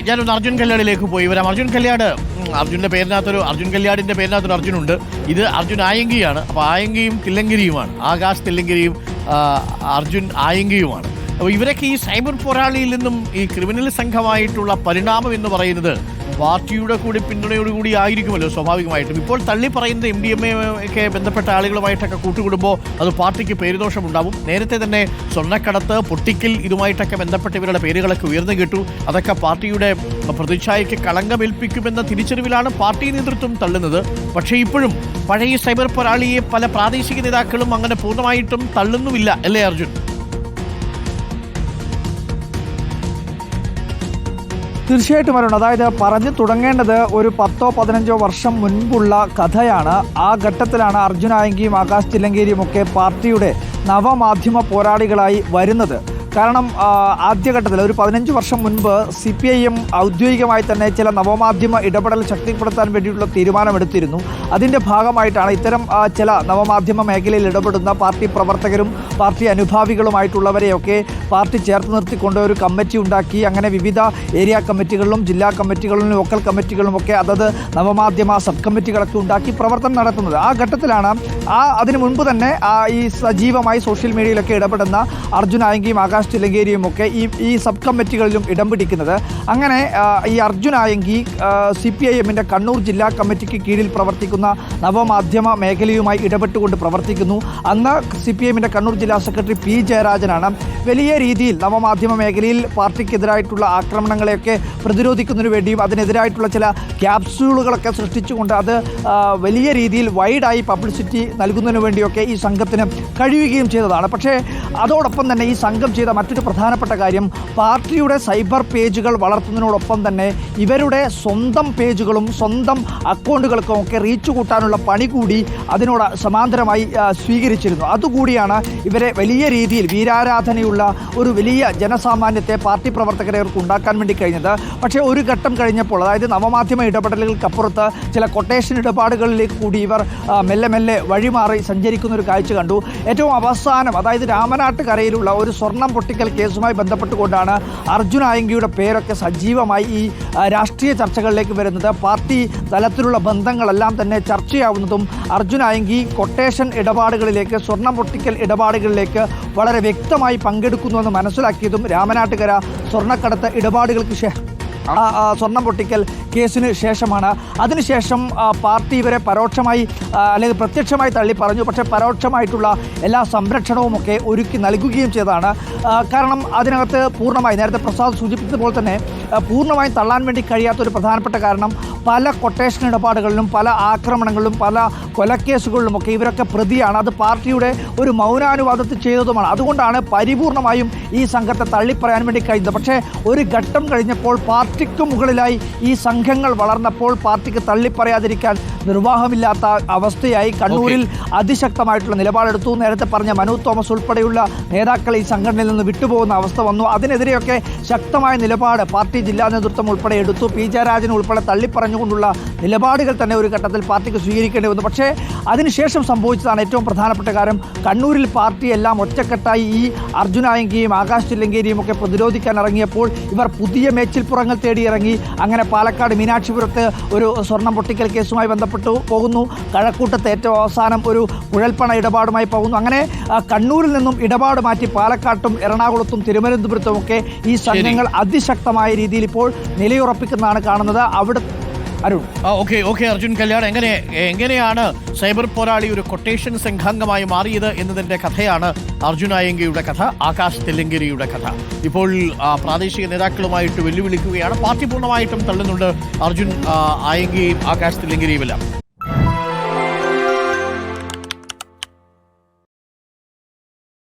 ഞാനൊന്ന് അർജുൻ കല്യാടിലേക്ക് പോയി വരാം. അർജുൻ കല്യാട് അർജുന്റെ പേരിനകത്തൊരു അർജുൻ കല്യാടിന്റെ പേരിനകത്തൊരു അർജുനുണ്ട്. ഇത് അർജുൻ ആയങ്കിയാണ്. അപ്പോൾ ആയങ്കിയും തില്ലങ്കരിയുമാണ്. ആകാശ് തില്ലങ്കരിയും അർജുൻ ആയങ്കിയുമാണ്. അപ്പോൾ ഇവരൊക്കെ ഈ സൈബർ പോരാളിയിൽ നിന്നും ഈ ക്രിമിനൽ സംഘമായിട്ടുള്ള പരിണാമം എന്ന് പറയുന്നത് പാർട്ടിയുടെ കൂടി പിന്തുണയോടുകൂടി ആയിരിക്കുമല്ലോ സ്വാഭാവികമായിട്ടും. ഇപ്പോൾ തള്ളി പറയുന്നത് എം ഡി എം എ ഒക്കെ ബന്ധപ്പെട്ട ആളുകളുമായിട്ടൊക്കെ കൂട്ടുകൂടുമ്പോൾ അത് പാർട്ടിക്ക് പേരുദോഷമുണ്ടാവും. നേരത്തെ തന്നെ സ്വർണക്കടത്ത് പൊട്ടിക്കൽ ഇതുമായിട്ടൊക്കെ ബന്ധപ്പെട്ട ഇവരുടെ പേരുകളൊക്കെ ഉയർന്നു കേട്ടു. അതൊക്കെ പാർട്ടിയുടെ പ്രതിച്ഛായയ്ക്ക് കളങ്കമേൽപ്പിക്കുമെന്ന തിരിച്ചറിവിലാണ് പാർട്ടി നേതൃത്വം തള്ളുന്നത്. പക്ഷേ ഇപ്പോഴും പഴയ സൈബർ പോരാളിയെ പല പ്രാദേശിക നേതാക്കളും അങ്ങനെ പൂർണമായിട്ടും തള്ളുന്നുമില്ല അല്ലേ അർജുൻ? തീർച്ചയായിട്ടും അരുൺ അതായത് പറഞ്ഞു തുടങ്ങേണ്ടത് ഒരു പത്തോ പതിനഞ്ചോ വർഷം മുൻപുള്ള കഥയാണ്. ആ ഘട്ടത്തിലാണ് അർജുനായങ്കിയും ആകാശ് ചില്ലങ്കേരിയും ഒക്കെ പാർട്ടിയുടെ നവമാധ്യമ പോരാളികളായി വരുന്നത്. കാരണം ആദ്യഘട്ടത്തിൽ ഒരു പതിനഞ്ച് വർഷം മുൻപ് സി പി ഐ എം ഔദ്യോഗികമായി തന്നെ ചില നവമാധ്യമ ഇടപെടൽ ശക്തിപ്പെടുത്താൻ വേണ്ടിയിട്ടുള്ള തീരുമാനമെടുത്തിരുന്നു. അതിന്റെ ഭാഗമായിട്ടാണ് ഇത്തരം ചില നവമാധ്യമ മേഖലയിൽ ഇടപെടുന്ന പാർട്ടി പ്രവർത്തകരും പാർട്ടി അനുഭാവികളുമായിട്ടുള്ളവരെയൊക്കെ പാർട്ടി ചേർത്ത് നിർത്തിക്കൊണ്ട് ഒരു കമ്മിറ്റി ഉണ്ടാക്കി. അങ്ങനെ വിവിധ ഏരിയ കമ്മിറ്റികളിലും ജില്ലാ കമ്മിറ്റികളിലും ലോക്കൽ കമ്മിറ്റികളിലും ഒക്കെ അതത് നവമാധ്യമ സബ് കമ്മിറ്റികളൊക്കെ ഉണ്ടാക്കി പ്രവർത്തനം നടത്തുന്നത്. ആ ഘട്ടത്തിലാണ് ആ അതിനു മുൻപ് തന്നെ ഈ സജീവമായി സോഷ്യൽ മീഡിയയിലൊക്കെ ഇടപെടുന്ന അർജുൻ ആയങ്കിയും ആകാശ് ചിലങ്കേരിയും ഒക്കെ ഈ ഈ സബ് കമ്മിറ്റികളിലും ഇടം പിടിക്കുന്നത്. അങ്ങനെ ഈ Arjun Ayanki C P I എമ്മിന്റെ കണ്ണൂർ ജില്ലാ കമ്മിറ്റിക്ക് കീഴിൽ പ്രവർത്തിക്കുന്ന നവമാധ്യമ മേഖലയുമായി ഇടപെട്ടുകൊണ്ട് പ്രവർത്തിക്കുന്നു. അന്ന് സി പി എമ്മിന്റെ കണ്ണൂർ ജില്ലാ സെക്രട്ടറി പി ജയരാജനാണ് വലിയ രീതിയിൽ നവമാധ്യമ മേഖലയിൽ പാർട്ടിക്കെതിരായിട്ടുള്ള ആക്രമണങ്ങളെയൊക്കെ പ്രതിരോധിക്കുന്നതിന് വേണ്ടിയും അതിനെതിരായിട്ടുള്ള ചില ക്യാപ്സ്യൂളുകളൊക്കെ സൃഷ്ടിച്ചുകൊണ്ട് അത് വലിയ രീതിയിൽ വൈഡായി പബ്ലിസിറ്റി നൽകുന്നതിന് വേണ്ടിയൊക്കെ ഈ സംഘത്തിന് കഴിയുകയും ചെയ്തതാണ്. പക്ഷേ അതോടൊപ്പം തന്നെ ഈ സംഘം ചെയ്ത മറ്റൊരു പ്രധാനപ്പെട്ട കാര്യം പാർട്ടിയുടെ സൈബർ പേജുകൾ വളർത്തുന്നതിനോടൊപ്പം തന്നെ ഇവരുടെ സ്വന്തം പേജുകളും സ്വന്തം അക്കൗണ്ടുകൾക്കും ഒക്കെ റീച്ച് കൂട്ടാനുള്ള പണി കൂടി അതിനോട് സമാന്തരമായി സ്വീകരിച്ചിരുന്നു. അതുകൂടിയാണ് ഇവരെ വലിയ രീതിയിൽ വീരാരാധനയുള്ള ഒരു വലിയ ജനസാമാന്യത്തെ പാർട്ടി പ്രവർത്തകരെ അവർക്ക് ഉണ്ടാക്കാൻ വേണ്ടി കഴിഞ്ഞത്. പക്ഷേ ഒരു ഘട്ടം കഴിഞ്ഞപ്പോൾ അതായത് നവമാധ്യമ ഇടപെടലുകൾക്കപ്പുറത്ത് ചില കൊട്ടേഷൻ ഇടപാടുകളിലേക്ക് കൂടി ഇവർ മെല്ലെ മെല്ലെ വഴിമാറി സഞ്ചരിക്കുന്ന ഒരു കാഴ്ച കണ്ടു. ഏറ്റവും അവസാനം അതായത് രാമനാട്ടുകരയിലുള്ള ഒരു സ്വർണം പൊട്ടിക്കൽ കേസുമായി ബന്ധപ്പെട്ടുകൊണ്ടാണ് അർജുൻ ആയങ്കിയുടെ പേരൊക്കെ സജീവമായി ഈ രാഷ്ട്രീയ ചർച്ചകളിലേക്ക് വരുന്നത്. പാർട്ടി തലത്തിലുള്ള ബന്ധങ്ങളെല്ലാം തന്നെ ചർച്ചയാവുന്നതും അർജുൻ ആയങ്കി കൊട്ടേഷൻ ഇടപാടുകളിലേക്ക് സ്വർണം പൊട്ടിക്കൽ ഇടപാടുകളിലേക്ക് വളരെ വ്യക്തമായി പങ്കെടുക്കുന്നുവെന്ന് മനസ്സിലാക്കിയതും രാമനാട്ടുകര സ്വർണക്കടത്ത് ഇടപാടുകൾക്ക് ശേ ആ ആ, സ്വർണം പൊട്ടിക്കൽ കേസിന് ശേഷമാണ്. അതിനുശേഷം പാർട്ടി ഇവരെ പരോക്ഷമായി അല്ലെങ്കിൽ പ്രത്യക്ഷമായി തള്ളി പറഞ്ഞു. പക്ഷേ പരോക്ഷമായിട്ടുള്ള എല്ലാ സംരക്ഷണവും ഒക്കെ ഒരുക്കി നൽകുകയും ചെയ്തതാണ്. കാരണം അതിനകത്ത് പൂർണമായി നേരത്തെ പ്രസാദ് സൂചിപ്പിച്ചതുപോലെ തന്നെ പൂർണമായും തള്ളാൻ വേണ്ടി കഴിയാത്ത ഒരു പ്രധാനപ്പെട്ട കാരണം പല കൊട്ടേഷൻ ഇടപാടുകളിലും പല ആക്രമണങ്ങളിലും പല കൊലക്കേസുകളിലുമൊക്കെ ഇവരൊക്കെ പ്രതിയാണ്. അത് പാർട്ടിയുടെ ഒരു മൗനാനുവാദത്തിൽ ചെയ്തതുമാണ്. അതുകൊണ്ടാണ് പരിപൂർണമായും ഈ സംഘത്തെ തള്ളിപ്പറയാൻ വേണ്ടി കഴിയുന്നത് പക്ഷേ ഒരു ഘട്ടം കഴിഞ്ഞപ്പോൾ പാർട്ടിക്ക് മുകളിലായി ഈ സംഘങ്ങൾ വളർന്നപ്പോൾ പാർട്ടിക്ക് തള്ളിപ്പറയാതിരിക്കാൻ നിർവാഹമില്ലാത്ത അവസ്ഥയായി കണ്ണൂരിൽ അതിശക്തമായിട്ടുള്ള നിലപാടെടുത്തു. നേരത്തെ പറഞ്ഞ മനു തോമസ് ഉൾപ്പെടെയുള്ള നേതാക്കൾ ഈ സംഘടനയിൽ നിന്ന് വിട്ടുപോകുന്ന അവസ്ഥ വന്നു. അതിനെതിരെയൊക്കെ ശക്തമായ നിലപാട് പാർട്ടി ജില്ലാ നേതൃത്വം ഉൾപ്പെടെ എടുത്തു. പി ജയരാജൻ ഉൾപ്പെടെ തള്ളിപ്പറഞ്ഞുകൊണ്ടുള്ള നിലപാടുകൾ തന്നെ ഒരു ഘട്ടത്തിൽ പാർട്ടിക്ക് സ്വീകരിക്കേണ്ടി വന്നു. പക്ഷേ അതിനുശേഷം സംഭവിച്ചതാണ് ഏറ്റവും പ്രധാനപ്പെട്ട കാര്യം. കണ്ണൂരിൽ പാർട്ടി എല്ലാം ഒറ്റക്കെട്ടായി ഈ അർജുനായങ്കിയും ആകാശ് ചില്ലങ്കേരിയും ഒക്കെ പ്രതിരോധിക്കാൻ ഇറങ്ങിയപ്പോൾ ഇവർ പുതിയ മേച്ചിൽപ്പുറങ്ങൾ തേടി ഇറങ്ങി. അങ്ങനെ പാലക്കാട് മീനാക്ഷിപുരത്ത് ഒരു സ്വർണം പൊട്ടിക്കൽ കേസുമായി ബന്ധപ്പെട്ടു പോകുന്നു. കഴക്കൂട്ടത്ത് ഏറ്റവും അവസാനം ഒരു കുഴൽപ്പണ ഇടപാടുമായി പോകുന്നു. അങ്ങനെ കണ്ണൂരിൽ നിന്നും ഇടപാട് മാറ്റി പാലക്കാട്ടും എറണാകുളത്തും തിരുവനന്തപുരത്തും ഒക്കെ ഈ സംഘങ്ങൾ അതിശക്തമായ രീതിയിൽ ഇപ്പോൾ നിലയുറപ്പിക്കുന്നതാണ് കാണുന്നത്. അവിടെ അരുൺ. ഓക്കെ ഓക്കെ അർജുൻ കല്യാൺ എങ്ങനെ എങ്ങനെയാണ് സൈബർ പോരാളി ഒരു കൊട്ടേഷൻ സംഘാംഗമായി മാറിയത് എന്നതിന്റെ കഥയാണ് അർജുൻ അയ്യങ്കയുടെ കഥ ആകാശ് തെല്ലങ്കരിയുടെ കഥ. ഇപ്പോൾ പ്രാദേശിക നേതാക്കളുമായിട്ട് വെല്ലുവിളിക്കുകയാണ്. പാർട്ടി പൂർണമായിട്ടും തള്ളുന്നുണ്ട് അർജുൻ അയ്യങ്കയും ആകാശ് തെല്ലങ്കരിയുമെല്ലാം.